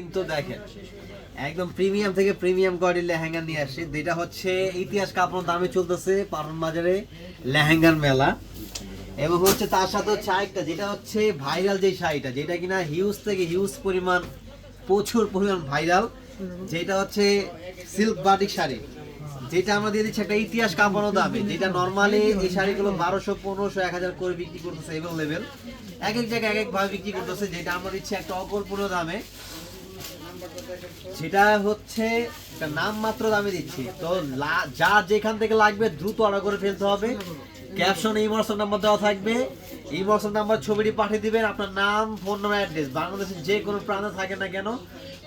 কিন্তু দেখেন, একদম প্রিমিয়াম থেকে প্রিমিয়াম কোয়ালিটির লেহেঙ্গা নিয়ে আসছে। যেটা হচ্ছে ইতিহাস কাপড় দামে চলতেছে পারন বাজারে লেহেঙ্গার মেলা। এবং হচ্ছে তার সাথে হচ্ছে আরেকটা, যেটা হচ্ছে ভাইরাল যে শাড়িটা, যেটা কিনা হিউজ থেকে হিউজ পরিমাণ, প্রচুর পরিমাণ ভাইরাল, যেটা হচ্ছে সিল্ক বাটিক শাড়ি। যেটা আমরা দিয়ে দিচ্ছি একটা ইতিহাস কাপড়ও দামে, যেটা নর্মালি এই শাড়িগুলো বারোশো, পনেরোশো, এক হাজার করে বিক্রি করতেছে এবং লেভেল এক এক জায়গায় এক এক ভাবে বিক্রি করতেছে, যেটা আমরা দিচ্ছি একটা অকল্পনীয় দামে। সেটা হচ্ছে নাম মাত্র দামে দিচ্ছি। তো যা যেখান থেকে লাগবে দ্রুত অর্ডার করে ফেলতে হবে। ক্যাপশন, এই ইমোশন নাম্বার দেওয়া থাকবে। এই ইমোশন নাম্বার ছবিটি পাঠিয়ে দিবেন আপনার নাম ফোন নাম্বার অ্যাড্রেস বাংলাদেশের যে কোনো প্রান্তে থাকে না কেন,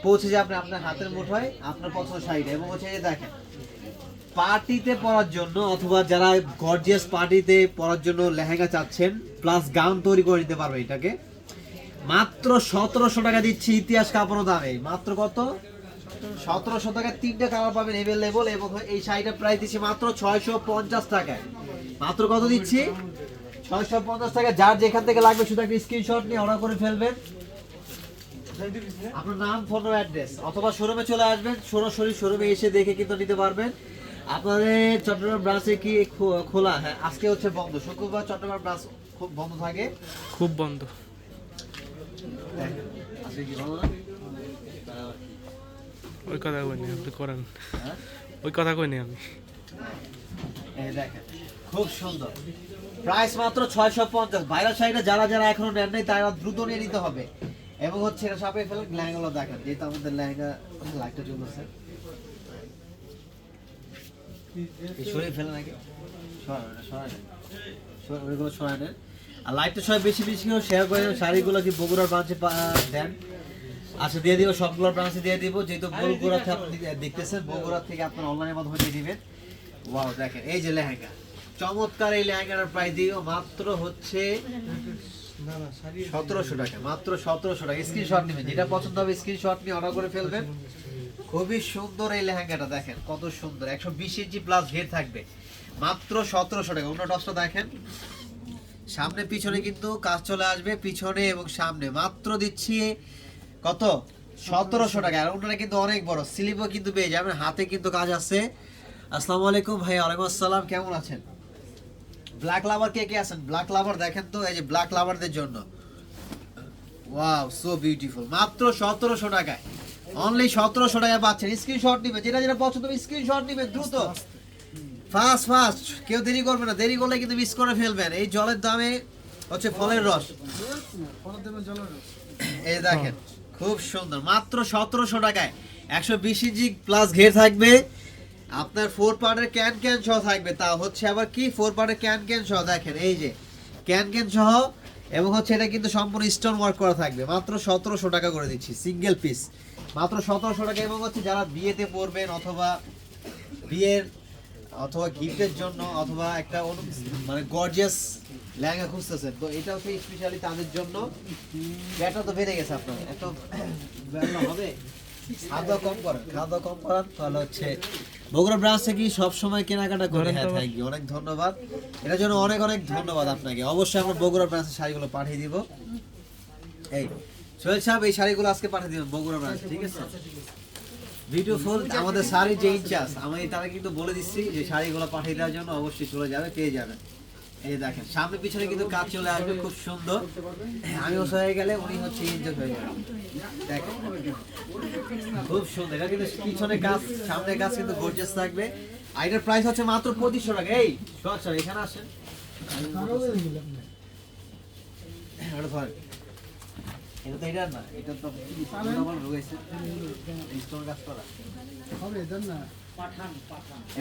পৌঁছে যাবে আপনি আপনার হাতের মুঠোয় আপনার পছন্দ শাড়িটা। এবং হচ্ছে দেখেন, পার্টিতে পরার জন্য অথবা যারা গর্জিয়াস পার্টিতে পরার জন্য লেহেঙ্গা চাচ্ছেন প্লাস গাউন তৈরি করে নিতে পারবে এটাকে। মাত্র সতেরোশো টাকা দিচ্ছি ইতিহাস কাপড় দামে। মাত্র কত? সতেরোশো টাকা তিনটা কালার পাবেন এভেলেবল এবং এই শাড়িটা প্রাইস দিচ্ছি মাত্র ছয়শো পঞ্চাশ টাকায়। মাত্র কত দিচ্ছি? ছয়শো পঞ্চাশ টাকা। যার যেখান থেকে লাগবে শুধু একটা স্ক্রিনশট নিয়ে অর্ডার করে ফেলবেন। আপনার নাম ফোন অ্যাড্রেস অথবা শোরুমে চলে আসবেন, সরাসরি শোরুমে এসে দেখে কিন্তু নিতে পারবেন। আপনাদের চট্টগ্রাম ব্রাঞ্চে কি খোলা? হ্যাঁ আজকে হচ্ছে বন্ধ। শুক্রবার চট্টগ্রাম ব্রাঞ্চ খুব বন্ধ থাকে। খুব বন্ধ দেখেন, আজকে কি বন্ধ না? ওই কথা কইনি আপনি করেন? ওই কথা কইনি আমি। দেখেন, খুব সুন্দর। প্রাইস মাত্র ছয়শো পঞ্চাশ। ভাইরাল শাড়িটা যারা যারা এখনও নেন নাই, তারা দ্রুত নিয়ে নিতে হবে। এবং হচ্ছে এটা সাপে ফেলে লেহেঙ্গাগুলো দেখেন। যেহেতু আমাদের লেহেঙ্গা লাইটটা চলতেছে। সরিয়ে ফেলে নাকি? সরান ওটা সরান সর- ওইগুলো সরান। নেন। আর লাইটটা সবাই বেশি বেশি করে শেয়ার করে শাড়িগুলো কি বগুড়ার ব্রাঞ্চে দেন? আচ্ছা দিয়ে দিব সবগুলো ব্রাঞ্চে দিয়ে দিব। যেহেতু বগুড়া আপনি দেখতেছেন বগুড়া থেকে আপনার অনলাইনের মাধ্যমে দিয়ে দিবেন। ওয়াও দেখেন এই যে লেহেঙ্গা। চমৎকার এই লেহেঙ্গাটার প্রাইস দিও মাত্র হচ্ছে সতেরোশো টাকা মাত্র সতেরোশো টাকা। স্ক্রিনশট নেবেন যেটা পছন্দ হবে স্ক্রিনশট নিয়ে অর্ডার করে ফেলবেন। খুবই সুন্দর এই লেহেঙ্গাটা দেখেন কত সুন্দর। একশো বিশ ইঞ্চি প্লাস ঘের থাকবে মাত্র সতেরোশো টাকা। অন্য টসটা দেখেন। সামনে, পিছনে কিন্তু কাজ চলে আসবে, পিছনে এবং সামনে। মাত্র দিচ্ছি কত? সতেরোশো টাকা। আর ওনারা কিন্তু অনেক বড়। স্লিপও কিন্তু পেয়ে যাবেন। হাতে কিন্তু কাজ আছে। আসসালামু আলাইকুম ভাই, ওয়ালাইকুম আসসালাম। কেমন আছেন? ব্ল্যাক লাভার কে কে আছেন? ব্ল্যাক লাভার দেখেন তো, এই যে ব্ল্যাক লাভারদের জন্য। ওয়াও সো বিউটিফুল মাত্র সতেরোশো টাকায়। অনলি সতেরোশো টাকায় পাচ্ছেন। স্ক্রিনশট নিবে যেটা যেটা পছন্দ স্ক্রিনশট নিবে দ্রুত। ফাস্ট ফাস্ট কেউ দেরি করবে না। দেরি করলে কিন্তু মিস করে ফেলবেন। এই জলের দামে হচ্ছে ফলের রস। এই দেখেন খুব সুন্দর। মাত্র সতেরোশো টাকায়। একশো বিশ ইঞ্চি প্লাস ঘের থাকবে। আপনার ফোর পার্টের ক্যান ক্যান সহ থাকবে। তা হচ্ছে আবার কি? ফোর পার্টের ক্যান ক্যান সহ। দেখেন এই যে ক্যান ক্যান সহ। এবং হচ্ছে এটা কিন্তু সম্পূর্ণ স্টোন ওয়ার্ক করা থাকবে। মাত্র সতেরোশো টাকা করে দিচ্ছি সিঙ্গেল পিস মাত্র সতেরোশো টাকা এবং হচ্ছে যারা বিয়েতে পড়বেন অথবা বিয়ের অথবা গিফটের জন্য অথবা একটা মানে গর্জিয়াস লেহেঙ্গা খুঁজতেছেন তো এটা হচ্ছে স্পেশালি তাদের জন্য। ব্যাটা তো বেড়ে গেছে আপনার। এত হবে? খাওয়া কম করেন খাওয়া কম করান তাহলে হচ্ছে বগুড়া ব্রাঞ্চ থেকে সব সময় কেনাকাটা করে। হ্যাঁ থ্যাংক ইউ অনেক ধন্যবাদ। এটার জন্য অনেক অনেক ধন্যবাদ আপনাকে। অবশ্যই আমরা বগুড়া ব্রাঞ্চের শাড়িগুলো পাঠিয়ে দিব। এই সোহেল সাহেব এই শাড়িগুলো আজকে পাঠিয়ে দিবেন বগুড়া ব্রাঞ্চ ঠিক আছে? বিউটিফুল আমাদের শাড়ি যে ইনচার্জ আমি তারা কিন্তু বলে দিচ্ছি যে শাড়িগুলো পাঠিয়ে দেওয়ার জন্য অবশ্যই চলে যাবে পেয়ে যাবেন। এই দেখেন সামনে পিছনে কিন্তু কাজ চলে আসবে খুব সুন্দর। আমি ওসব হয়ে গেলে উনি হচ্ছে ইনচার্জ হয়ে যাবেন দেখেন খুব সুন্দর। এটা কিন্তু পিছনে কাজ সামনে কাজ কিন্তু গর্জিয়াস থাকবে। আর এটার প্রাইস হচ্ছে মাত্র পঁচিশশো টাকা। এই সর সর এখানে আসেন। ধরেন এটা তো এটার না এটা তো নরমাল রয়েছে। স্টোন কাজ করা।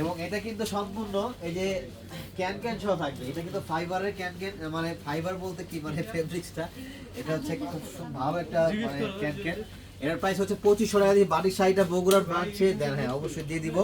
এবং এটা কিন্তু সম্পূর্ণ এই যে ক্যান ক্যান সহ থাকবে। এটা কিন্তু ফাইবারের ক্যান ক্যান মানে ফাইবার বলতে কি মানে ফেব্রিক্সটা। এটা হচ্ছে খুব ভালো একটা মানে ক্যান ক্যান। এটার প্রাইস হচ্ছে পঁচিশশো টাকা দিয়ে বাড়ির শাড়িটা বগুড়ার ব্রাঞ্চে দেন হ্যাঁ অবশ্যই দিয়ে দিব।